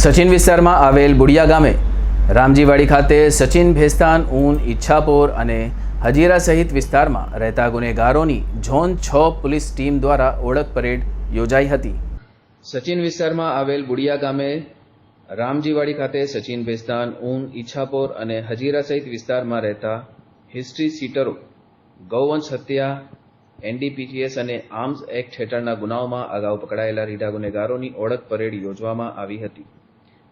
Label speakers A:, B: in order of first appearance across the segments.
A: સચિન વિસ્તારમાં આવેલ બુડિયા ગામે રામજીવાડી ખાતે સચિન ભેસ્તાન, ઊન, ઈચ્છાપોર અને હજીરા સહિત વિસ્તારમાં રહેતા ગુનેગારોની ઝોન છ પોલીસ ટીમ દ્વારા ઓળખ પરેડ યોજાઈ હતી. સચિન વિસ્તારમાં આવેલ બુડિયા ગામે રામજીવાડી ખાતે સચિન ભેસ્તાન, ઊન, ઈચ્છાપોર અને હજીરા સહિત વિસ્તારમાં રહેતા હિસ્ટ્રી સીટરો, ગૌવંશ હત્યા એનડીપીજીએસ અને આર્મ્સ એક્ટ હેઠળના ગુનાઓમાં અગાઉ પકડાયેલા રીઢા ગુનેગારોની ઓળખ પરેડ યોજવામાં આવી હતી.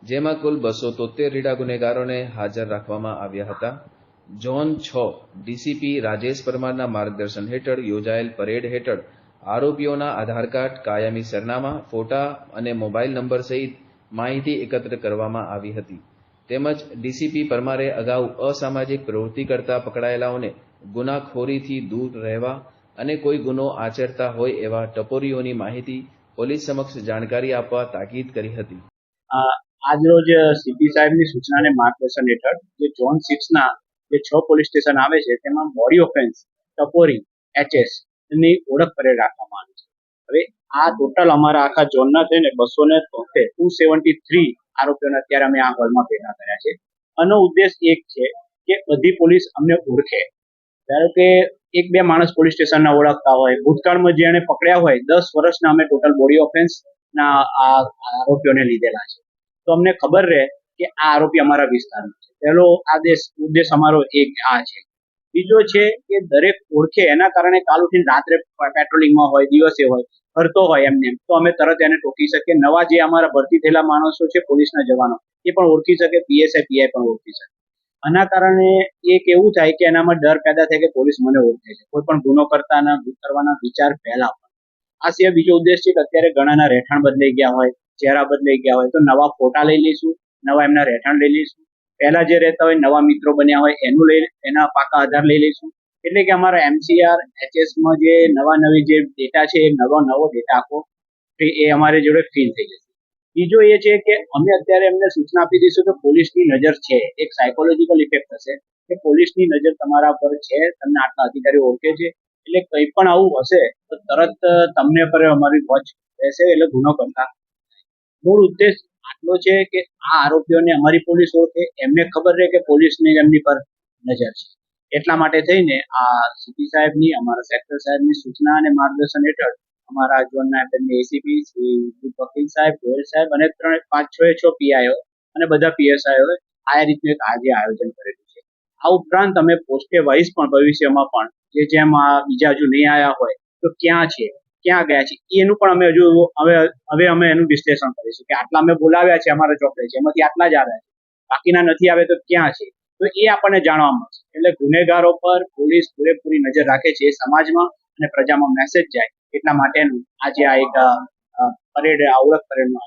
A: જેમાં કુલ બસો તોતેર રીડા ગુનેગારોને હાજર રાખવામાં આવ્યા હતા. ઝોન છ, ડીસીપી રાજેશ પરમારના માર્ગદર્શન હેઠળ યોજાયેલ પરેડ હેઠળ આરોપીઓના આધાર કાર્ડ, કાયમી સરનામા, ફોટા અને મોબાઈલ નંબર સહિત માહિતી એકત્ર કરવામાં આવી હતી. તેમજ ડીસીપી પરમારે અગાઉ અસામાજિક પ્રવૃત્તિ કરતા પકડાયેલાઓને ગુનાખોરીથી દૂર રહેવા અને કોઈ ગુનો આચરતા હોય એવા ટપોરીઓની માહિતી પોલીસ સમક્ષ જાણકારી આપવા તાકીદ કરી હતી.
B: આજરોજ સીપી સાહેબની સૂચનાને માર્ગદર્શન હેઠળ જે ઝોન સિક્સના જે છ પોલીસ સ્ટેશન આવે છે, તેમાં બોડી ઓફેન્સ ટપોરી એચએસની ઓળખ પરેડ રાખવામાં આવી છે. હવે આ ટોટલ અમારા આખા ઝોનના થઈને બસો ને તોતેર ટુ સેવન્ટી થ્રી આરોપીઓને અત્યારે અમે આ હોલમાં ભેગા કર્યા છે. આનો ઉદ્દેશ એક છે કે બધી પોલીસ અમને ઓળખે. ધારો કે એક બે માણસ પોલીસ સ્ટેશનના ઓળખતા હોય, ભૂતકાળમાં જેને પકડ્યા હોય, દસ વર્ષના અમે ટોટલ બોડી ઓફેન્સ ના આ આરોપીઓને લીધેલા છે. તો અમને ખબર રહે કે આ આરોપી અમારા વિસ્તારનો છે. પહેલો આદેશ, ઉદ્દેશ અમારો એક આ છે. બીજો છે કે દરેક ઓળખે, એના કારણે કાલ ઉઠીને રાત્રે પેટ્રોલિંગમાં હોય, દિવસે હોય, ફરતો હોય એમને એમ. તો અમે તરત એને ટોકી શકીએ. નવા જે અમારા ભરતી થયેલા માણસો છે, પોલીસના જવાનો, એ પણ ઓળખી શકે પીએસઆઈ પીઆઈ પણ ઓળખી શકે. આના કારણે એક એવું થાય કે એનામાં ડર પેદા થાય કે પોલીસ મને ઓળખે છે. કોઈ પણ ગુનો કરતાના, કરવાના વિચાર પહેલા આ સિવાય બીજો ઉદ્દેશ છે કે અત્યારે ઘણાના રહેઠાણ બદલાઈ ગયા હોય ચહેરા બદલાઈ ગયા હોય તો નવા ફોટા લઈ લઈશું, નવા એમના રહેઠાણ લઈ લઈશું. પહેલા જે રહેતા હોય નવા મિત્રો બન્યા હોય એનું લઈ, એના પાકા આધાર લઈ લઈશું. એટલે કે અમારા એમસીઆર એચએસમાં જે નવા નવી જે ડેટા છે, એ નવો નવો ડેટા આખો એ અમારી જોડે ફીલ થઈ જશે. બીજો એ છે કે અમે અત્યારે એમને સૂચના આપી દઈશું કે પોલીસની નજર છે. એક સાયકોલોજીકલ ઇફેક્ટ થશે કે પોલીસની નજર તમારા પર છે, તમને આટલા અધિકારીઓ ઓળખે છે. એટલે કંઈ પણ આવું હશે, તો તરત તમને પર અમારી વોચ રહેશે, એટલે ગુનો કરતા. મૂળ ઉદ્દેશ આટલો છે કે આ આરોપીઓને અમારી પોલીસ ઓળખે, એમને ખબર રહે કે પોલીસને એમની પર નજર છે. એટલા માટે થઈને આ સીપી સાહેબની, અમારા સેક્ટર સાહેબની સૂચના અને માર્ગદર્શન હેઠળ અમારા ઝોનના એપીએમની એસીપી શ્રી વકીલ સાહેબ ગોયલ સાહેબ અને ત્રણ, પાંચ, છ છ પીઆઈઓ અને બધા પીએસઆઈઓ આ રીતનું એક આજે આયોજન કરેલું છે. આ ઉપરાંત અમે પોસ્ટે વાઇઝ પણ ભવિષ્યમાં પણ, જે જેમ બીજા હજુ નહીં આવ્યા હોય, તો ક્યાં છે? ક્યાં ગયા છે એનું પણ અમે હજુ હવે હવે અમે એનું વિશ્લેષણ કરીશું કે આટલા અમે બોલાવ્યા છે અમારા ચોકડે છે એમાંથી આટલા જ આવ્યા છે. બાકીના નથી આવે તો ક્યાં છે? તો એ આપણને જાણવા મળશે. એટલે ગુનેગારો પર પોલીસ પૂરેપૂરી નજર રાખે છે સમાજમાં અને પ્રજામાં મેસેજ જાય એટલા માટેનું આજે આ એક પરેડ આવડત પરેડનું